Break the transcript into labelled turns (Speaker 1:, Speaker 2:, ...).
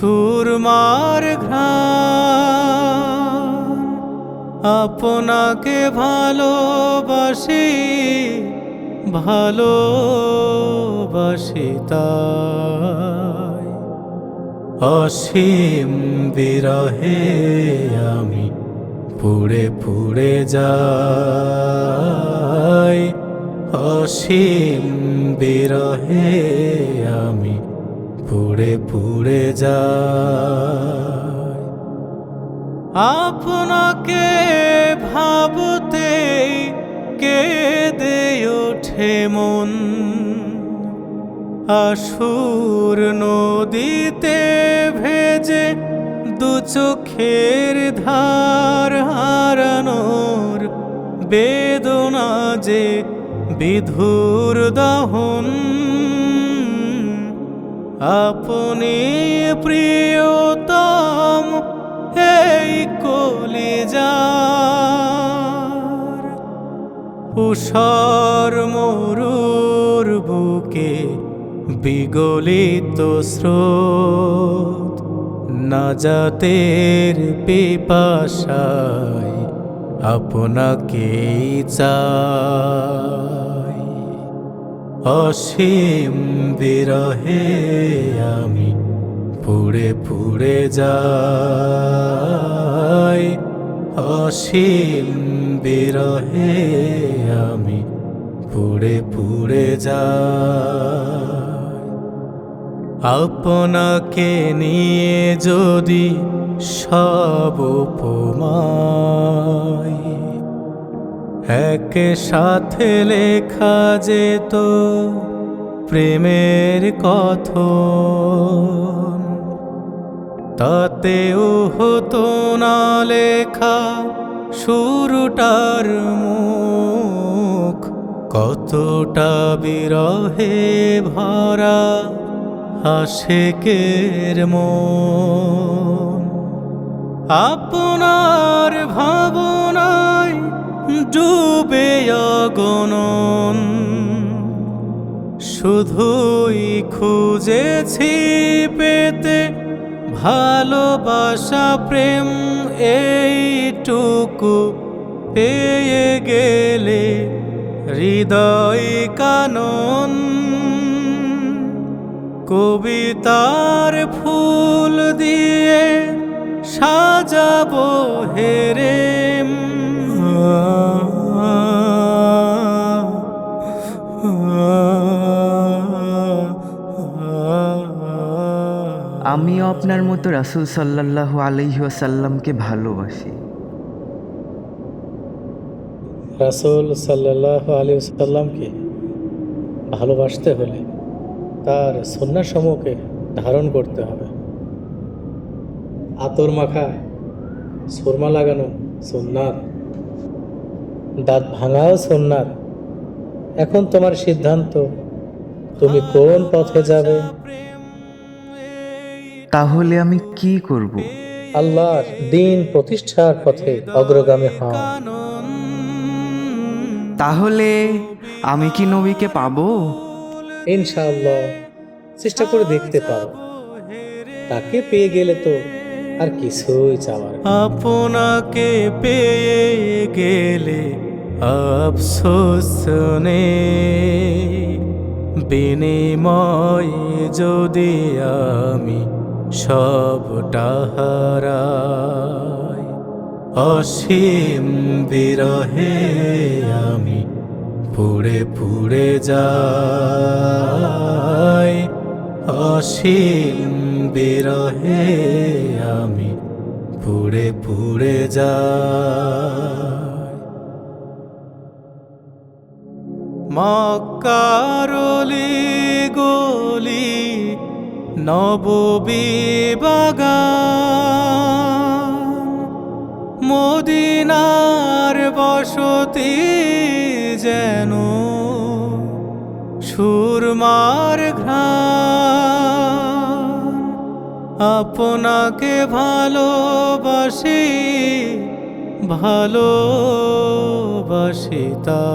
Speaker 1: সুরমার ঘ্রাণ। আপনাকে ভালোবাসি ভালোবাসি অসীম বিরহে আমি পুড়ে পুড়ে যাই। অসীম বিরহে আমি পুড়ে পুড়ে যাই আপনাকে ভাবতে কেঁদে ওঠে মন। আসুর নদীতে ভেজে দু চোখের ধার হারানোর বেদনা যে বিধুর দহন। আপনি প্রিয়তম এই কলিজার উষর মরুর বুকে বিগলিত স্রোত নাজাতের পিপাসায় আপনাকে চাই। অসীম বিরহে আমি পুড়ে পুড়ে যাই। অসীম বিরহে আমি পুড়ে পুড়ে যাই। আপনাকে নিয়ে যদি সব উপমায় এক সাথে লেখা যেত প্রেমের কথন। তাতেও হতো না লেখা শুরুটার মুখ। কতটা বিরহে ভরা আশেকের মন। আপনার ভাবনায় ডুবে অগণন শুধুই খুঁজেছি পেতে ভালোবাসা, প্রেম এইটুকু পেয়ে গেলে হৃদয় কানন। কবিতার ফুল দিয়ে সাজাবো হেরেম।
Speaker 2: আমিও আপনার মতো রাসুল সাল্লাহ আলহিহাসাল্লামকে ভালোবাসি।
Speaker 1: রাসুল সাল্লাহ আলী সাল্লামকে ভালোবাসতে হলে তার সন্ন্যার সমূহকে ধারণ করতে হবে। আতর মাখা, সুরমা লাগানো সোননাথ দাঁত ভাঙাও সোননাথ এখন তোমার সিদ্ধান্ত তুমি কোন পথে যাবে?
Speaker 2: তাহলে আমি কি করব?
Speaker 1: আল্লাহর দিন প্রতিষ্ঠার পথে অগ্রগামী হও।
Speaker 2: তাহলে আমি কি নবীকে পাবো?
Speaker 1: ইনশাআল্লাহ চেষ্টা করে দেখতে পারো। তাকে পেয়ে গেলে তো আর কিছুই চাওয়ার আপনাকে পেয়ে গেলে আফসোস নেই বিনিময় যদি আমি সবটা হারাই, অসীম বিরহে আমি পুড়ে পুড়ে যাই, অসীম বিরহে আমি পুড়ে পুড়ে যাই। মক্কারলি গলি বাগান মদিনার বসতি যেন সুরমার ঘ্রাণ। আপনাকে ভালোবাসি ভালোবাসি তা।